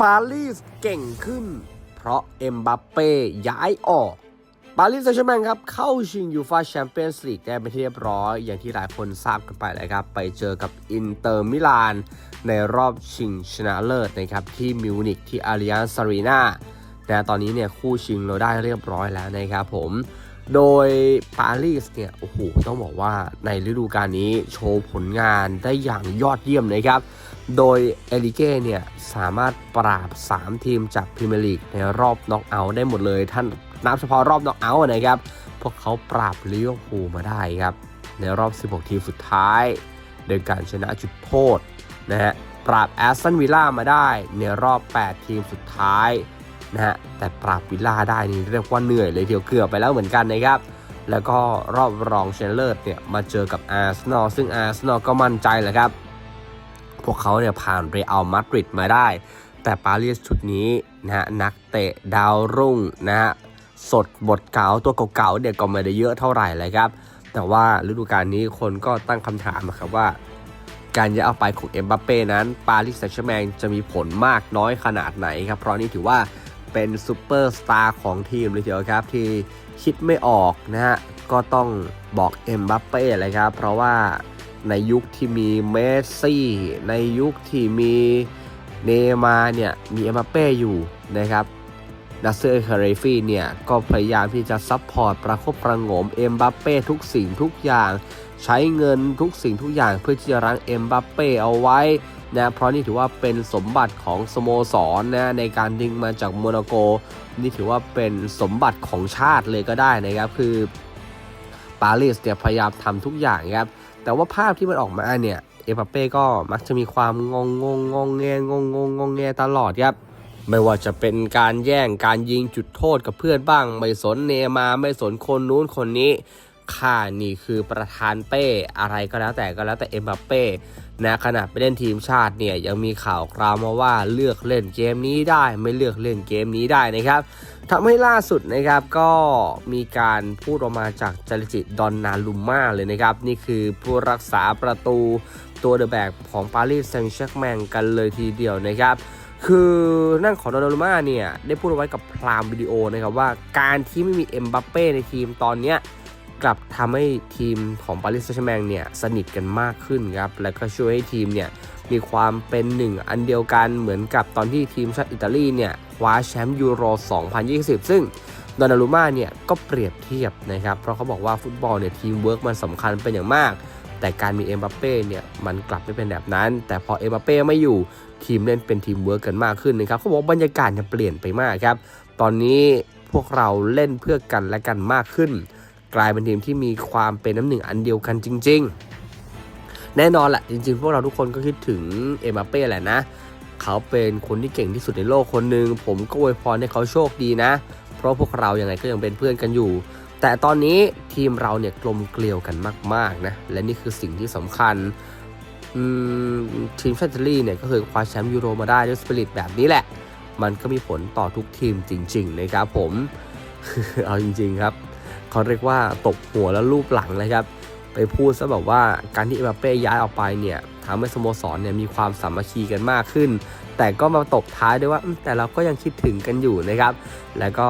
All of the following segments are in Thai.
ปารีสเก่งขึ้น เพราะเอ็มบัปเป้ย้ายออกปารีสแซงต์แชร์แมงครับ เข้าชิงยูฟาแชมเปี้ยนส์ลีกได้เป็นที่เรียบร้อย อย่างที่หลายคนทราบกันไปเลยครับ ไปเจอกับอินเตอร์มิลาน ในรอบชิงชนะเลิศนะครับ ที่มิวนิกที่อาริอันซารีนาแต่ตอนนี้เนี่ยคู่ชิงเราได้เรียบร้อยแล้วนะครับผม โดยปารีสเนี่ย โอ้โห ต้องบอกว่าในฤดูกาลนี้โชว์ผลงานได้อย่างยอดเยี่ยมนะครับ โดยเอลิเก้เนี่ยสามารถปราบ 3 ทีมจากพรีเมียร์ลีกในรอบน็อกเอาท์ได้หมดเลย ท่านนับเฉพาะรอบน็อกเอาท์นะครับ พวกเขาปราบลิเวอร์พูลมาได้ครับ ในรอบ 16 ทีมสุดท้าย โดยการชนะจุดโทษนะฮะปราบแอสตันวิลล่ามาได้ในรอบ 8 ทีมสุดท้ายนะฮะแต่ปราบวิลล่าได้นี่เรียกว่าเหนื่อยเลยเดียวเกือบไปแล้วเหมือนกันนะครับแล้วก็รอบรองชนะเลิศเนี่ยมาเจอกับอาร์เซนอลซึ่งอาร์เซนอลก็มั่นใจแหละครับ พวกเขาเนี่ยผ่านเรอัลมาดริดมาได้ แต่ปารีสชุดนี้นะฮะนักเตะดาวรุ่งนะฮะสดบทเก่าตัวเก่าๆเนี่ยก็ไม่ได้เยอะเท่าไหร่เลยครับ แต่ว่าฤดูกาลนี้คนก็ตั้งคำถามนะครับว่า การย้ายออกไปของเอ็มบัปเป้นั้นปารีสแซงต์แชร์แมงจะมีผลมากน้อยขนาดไหนครับ เพราะนี่ถือว่าเป็นซูเปอร์สตาร์ของทีมเลยทีเดียวครับที่คิดไม่ออกนะฮะก็ต้องบอกเอ็มบัปเป้เลยครับ เพราะว่า ในยุคที่มีเมสซี่ ในยุคที่มีเนมาร์เนี่ยมีเอ็มบัปเป้อยู่นะครับดัสเซอร์คาเรฟีเนี่ยก็พยายามที่จะซัพพอร์ตประคบประงมเอ็มบัปเป้ทุกสิ่งทุกอย่าง ใช้เงินทุกสิ่งทุกอย่างเพื่อที่จะรั้งเอ็มบัปเป้เอาไว้นะเพราะนี่ถือว่าเป็นสมบัติของสโมสรนะในการดึงมาจากโมนาโก นี่ถือว่าเป็นสมบัติของชาติเลยก็ได้นะครับคือารีสเนี่ยพยายามทำทุกอย่างครับแต่ว่าภาพที่มันออกมาเนี่ยเอ็มบัปเป้ก็มักจะมีความงงงงงงแงงงงงงงแงตลอดครับไม่ว่าจะเป็นการแย่งการยิงจุดโทษกับเพื่อนบ้าง ไม่สนเนยมาไม่สนคนนู้นคนนี้ข้านี่คือประธานเป้อะไรก็แล้วแต่ก็แล้วแต่เอ็มบัปเป้ นะขณะไปเล่นทีมชาติเนี่ยยังมีข่าวคราวมาว่าเลือกเล่นเกมนี้ได้ ไม่เลือกเล่นเกมนี้ได้นะครับทำให้ล่าสุดนะครับก็มีการพูดออกมาจากจริจิตดอนนาลุมมาเลยนะครับ นี่คือผู้รักษาประตูตัวเดอะแบกของปารีสแซงต์แชร์แมงกันเลยทีเดียวนะครับคือนั่นของดอนนารุม่าเนี่ย ได้พูดเอาไว้กับพรามวิดีโอนะครับว่าการที่ไม่มีเอ็มบัปเป้ในทีมตอนเนี้ย กลับทำให้ทีมของปารีสแซงต์แชร์แมงเนี่ยสนิทกันมากขึ้นครับ แล้วก็ช่วยให้ทีมเนี่ยมีความเป็นหนึ่งอันเดียวกันเหมือนกับตอนที่ทีมชาติอิตาลีเนี่ยคว้าแชมป์ยูโร 2020 ซึ่งดอนนารุมาเนี่ยก็เปรียบเทียบนะครับ เพราะเขาบอกว่าฟุตบอลเนี่ยทีมเวิร์กมันสำคัญเป็นอย่างมาก แต่การมีเอ็มบัปเป้เนี่ยมันกลับไม่เป็นแบบนั้น แต่พอเอ็มบัปเป้ไม่อยู่ทีมเล่นเป็นทีมเวิร์กกันมากขึ้นนะครับเขาบอกบรรยากาศเนี่ยเปลี่ยนไปมากครับ ตอนนี้พวกเราเล่นเพื่อกันและกันมากขึ้น กลายเป็นทีมที่มีความเป็นน้ำหนึ่งอันเดียวกันจริง ๆ แน่นอนแหละจริง ๆ พวกเราทุกคนก็คิดถึงเอ็มบัปเป้แหละนะ เขาเป็นคนที่เก่งที่สุดในโลกคนหนึ่งผมก็อวยพรให้เขาโชคดีนะ เพราะพวกเราอยัางไงก็ยังเป็นเพื่อนกันอยู่ แต่ตอนนี้ทีมเราเนี่ยกลมเกลียวกันมากๆนะและนี่คือสิ่งที่สำคัญทีมชาติอิตลีเนี่ยก็เคยคว้าแชมป์ยูโรมาได้ด้วยสปิริตแบบนี้แหละ มันก็มีผลต่อทุกทีมจริง ๆ นะครับผม เอาจริง ๆ ครับ เขาเรียกว่าตบหัวแล้วลูบหลังเลยครับ ไปพูดซะแบบว่าการที่เอ็มบัปเป้ย้ายออกไปเนี่ยทำให้สโมสรเนี่ยมีความสามัคคีกันมากขึ้น แต่ก็มาตบท้ายด้วยว่าแต่เราก็ยังคิดถึงกันอยู่นะครับ แล้วก็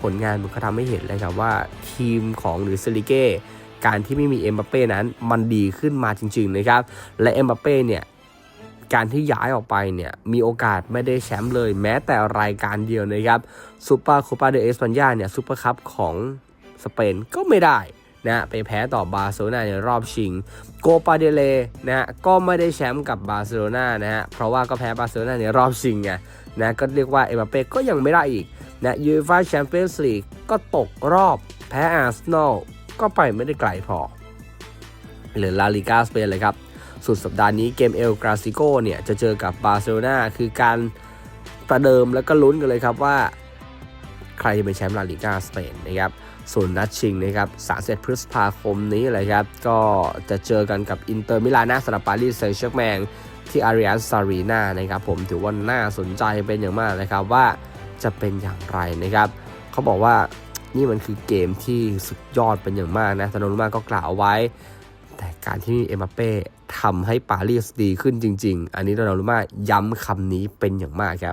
ผลงานมันก็ทำให้เห็นเลยครับว่าทีมของหรือซิลิเก้การที่ไม่มีเอ็มบัปเป้นั้นมันดีขึ้นมาจริง ๆ นะครับ และเอ็มบัปเป้เนี่ย การที่ย้ายออกไปเนี่ยมีโอกาสไม่ได้แชมป์เลย แม้แต่รายการเดียวนะครับซูเปอร์คูปาเดเอสปันยาเนี่ยซูเปอร์คัพของสเปนก็ไม่ได้นะไปแพ้ต่อบาร์เซโลนาในรอบชิง โกปาเดเลนะก็ไม่ได้แชมป์กับบาร์เซโลนานะฮะเพราะว่าก็แพ้บาร์เซโลนาในรอบชิงไงนะก็เรียกว่าเอ็มบัปเป้ก็ยังไม่ได้อีกนะยูฟ่าแชมเปี้ยนส์ลีกก็ตกรอบ แพ้อาร์เซนอลก็ไปไม่ได้ไกลพอหรือลาลิกาสเปนเลยครับ สุดสัปดาห์นี้เกมเอลกราซิโกเนี่ยจะเจอกับบาร์เซโลนาคือการประเดิมแล้วก็ลุ้นกันเลยครับว่า ใครจะเป็นแชมป์ลาลิกาสเปนนะครับส่วนนัดชิงนะครับ31พฤษภาคมนี้เลยครับ ก็จะเจอกันกับอินเตอร์มิลานสำหรับปารีสแซงต์แชร์แมงที่อาริอันซารีนานะครับผมถือว่าน่าสนใจเป็นอย่างมากนะครับว่าจะเป็นอย่างไรนะครับ เขาบอกว่านี่มันคือเกมที่สุดยอดเป็นอย่างมากนะธนนมากก็กล่าวไว้ แต่การที่เอ็มบัปเป้ทำให้ปารีสดีขึ้นจริง ๆ อันนี้เรารู้ว่าย้ำคำนี้เป็นอย่างมากครับ